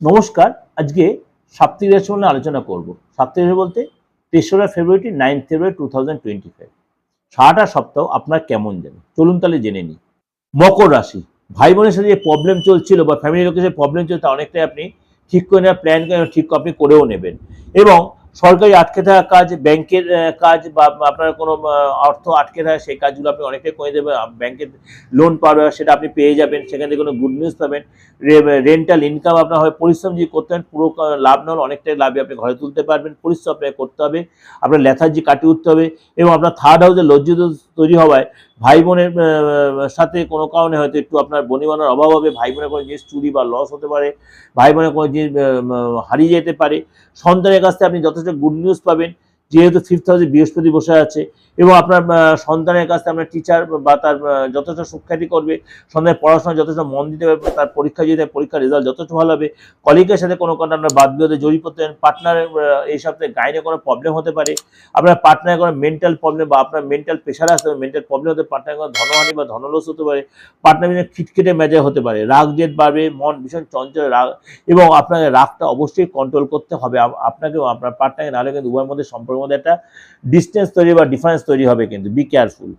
নমস্কার, আজকে সাপ্তাহিক রাশি নিয়ে আলোচনা করব। সাপ্তাহিক রাশি বলতে তেসরা ফেব্রুয়ারি nine February two thousand twenty five. সারাটা সপ্তাহ আপনার কেমন যাবে চলুন তাহলে জেনে নিই। মকর রাশি। ভাই বোনের সাথে যে প্রবলেম চলছিল বা ফ্যামিলি লোকের সাথে প্রবলেম চলছে অনেকটাই আপনি ঠিক করে নেওয়ার প্ল্যান ঠিক আপনি করেও নেবেন। এবং সরকারি আটকে থাকা কাজ, ব্যাংকের কাজ বা আপনার কোনো অর্থ আটকে থাকা, সেই কাজগুলো আপনি অনেকটাই করে দেবেন। ব্যাংকের লোন পাওয়া সেটা আপনি পেয়ে যাবেন। সেখান থেকে কোনো গুড নিউজ পাবেন। রেন্টাল ইনকাম আপনার হয়, পরিশ্রম যদি করতে হয় পুরো লাভ না হলে অনেকটাই লাভে আপনি ঘরে তুলতে পারবেন। পরিশ্রম আপনাকে করতে হবে। আপনার লেথার্জি কাটিয়ে উঠতে হবে এবং আপনার থার্ড হাউসে লজ্জিত তৈরি হওয়ায় ভাই বোনের সাথে কোনো কারণে হয়তো একটু আপনার বনিবনার অভাব হবে, ভাই বোনের কোনো জিনিস চুরি বা লস হতে পারে, ভাই বোনের কোনো জিনিস হারিয়ে যেতে পারে। সন্তানের কাছ থেকে আপনি যথেষ্ট গুড নিউজ পাবেন। যেহেতু ফিফথ হাউসে বৃহস্পতি বসে আছে এবং আপনার সন্তানের কাছ আপনার টিচার বা তার যথেষ্ট সুখ্যাতি করবে, সন্তানের পড়াশোনা যথেষ্ট মন দিতে পারবে, তার পরীক্ষা যদি পরীক্ষার রেজাল্ট যথেষ্ট ভালো হবে। কলিগের সাথে কোনো কারণে আপনার বাদ বিরোধে জড়িয়ে পড়তে পারেন পার্টনারের এই সপ্তাহে গাইনে কোনো প্রবলেম হতে পারে, আপনার পার্টনারের কোনো মেন্টাল প্রবলেম বা আপনার মেন্টাল প্রেশার আসতে পারে মেন্টাল প্রবলেম হতে পার্টনারের কোনো ধনহানি বা ধনলস হতে পারে পার্টনার মিলে খিটখিটে মেজাজ হতে পারে, রাগ জেদ বাড়বে, মন ভীষণ চঞ্চল রাগ, এবং আপনাকে রাগটা অবশ্যই কন্ট্রোল করতে হবে, আপ- আপনাকেও, আপনার পার্টনারকে নাহলে কিন্তু উভয়ের মধ্যে সম্পর্কের মধ্যে একটা ডিস্টেন্স তৈরি বা ডিফারেন্স তৈরি হবে কিন্তু বি কেয়ারফুল